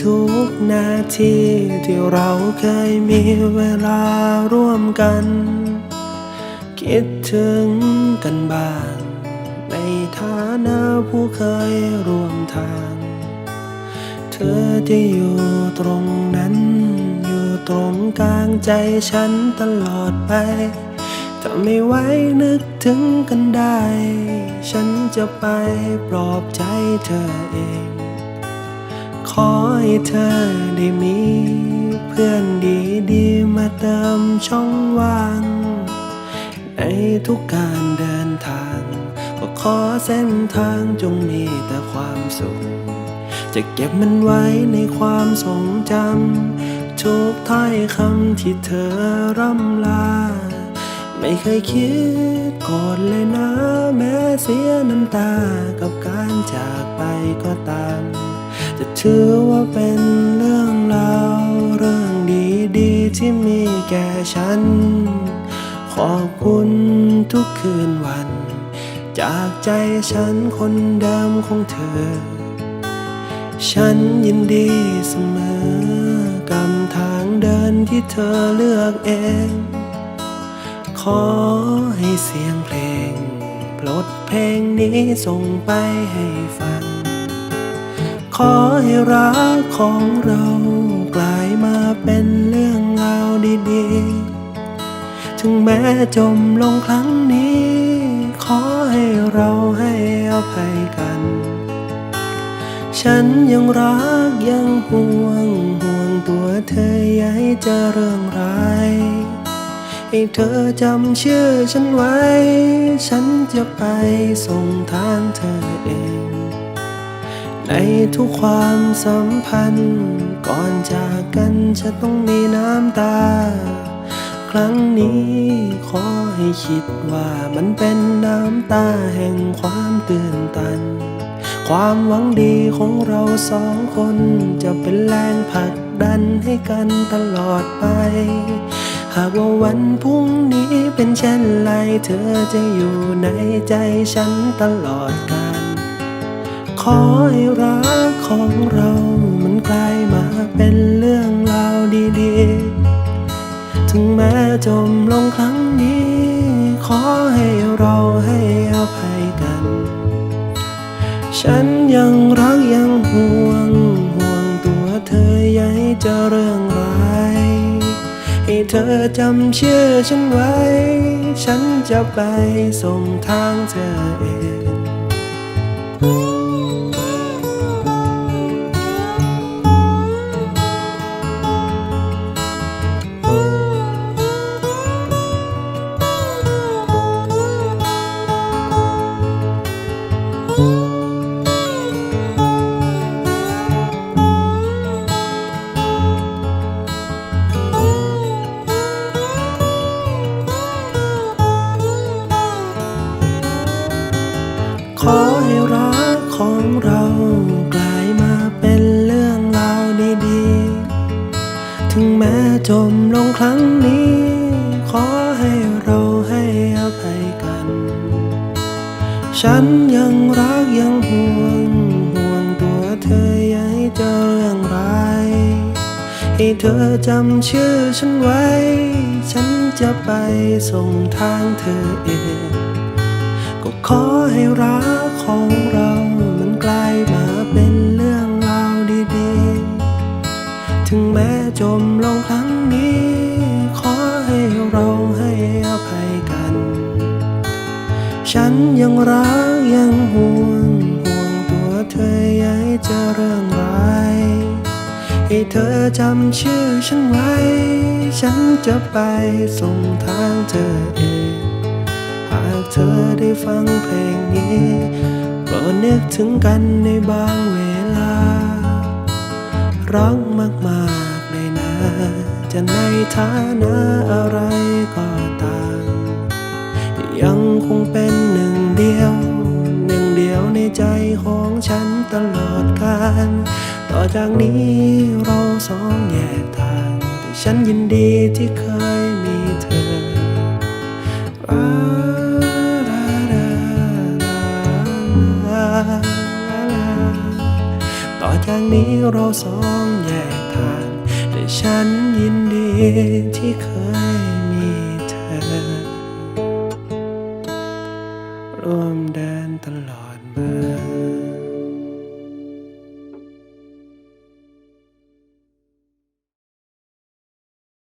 ทุกนาทีที่เราเคยมีเวลาร่วมกัน คิดถึงกันบ้าง ในฐานะผู้เคยร่วมทาง เธอจะอยู่ตรงนั้น อยู่ตรงกลางใจฉันตลอดไปถ้าไม่ไหวนึกถึงกันได้ ฉันจะไปปลอบใจเธอเอง ขอให้เธอได้มี เพื่อนดีๆมาเติมช่องว่าง ในทุกการเดินทาง ก็ขอเส้นทางจงมีแต่ความสุข จะเก็บมันไว้ในความทรงจำทุกถ้อยคำที่เธอร่ำลา ไม่เคยคิดโกรธเลยนะ แม้เสียน้ำตากับการจากไปก็ตาม จะถือว่าเป็นเรื่องราวเรื่องดีๆที่มีแก่ฉัน ขอบคุณทุกคืนวัน จากใจฉันคนเดิมของเธอ ฉันยินดีเสมอกับทางเดินที่เธอเลือกเองขอให้เสียงเพลง ปลดเพลงนี้ส่งไปให้ฟัง ขอให้รักของเรากลายมาเป็นเรื่องราวดีๆ ถึงแม้จมลงครั้งนี้ ขอให้เราให้อภัยกัน ฉันยังรักยังห่วงห่วงตัวเธออย่าให้เจอเรื่องร้ายให้เธอจำชื่อฉันไว้ ฉันจะไปส่งทางเธอเอง ในทุกความสัมพันธ์ ก่อนจากกันจะต้องมีน้ำตา ครั้งนี้ขอให้คิดว่ามันเป็นน้ำตาแห่งความตื่นตัน ความหวังดีของเราสองคนจะเป็นแรงผลักดันให้กันตลอดไป หากว่าวันพรุ่งนี้เป็นเช่นไร เธอจะอยู่ในใจฉันตลอดกาล ขอให้รักของเรามันกลายมาเป็นเรื่องราวดีๆ ถึงแม้จมลงครั้งนี้ ขอให้เราให้อภัยกัน ฉันยังรักยังห่วงห่วงตัวเธออย่าให้เจอเรื่องร้าย ให้เธอจำชื่อฉันไว้ ฉันจะไปส่งทางเธอเอง ฉันยังรักยังห่วง ห่วงตัวเธออย่าให้เจอเรื่องร้ายให้เธอจำชื่อฉันไว้ ฉันจะไปส่งทางเธอเอง ก็ขอให้รักของเรามันกลายมาเป็นเรื่องราวดีๆ ถึงแม้จมลงครั้งนี้ ขอให้เราให้อภัยกัน ฉันยังรักยังห่วงห่วงตัวเธอย่าให้เจอเรื่องร้ายให้เธอจำชื่อฉันไว้ ฉันจะไปส่งทางเธอเอง หากเธอได้ฟังเพลงนี้โปรดนึกถึงกันในบางเวลา รักมากๆเลยนะ จะในฐานะอะไร สองแยกทาง แต่ฉันยินดีที่เคยมีเธอต่อจากนี้เราสองแยกทางแต่ฉันยินดีที่เคยมีเธอ ร่วมเดิ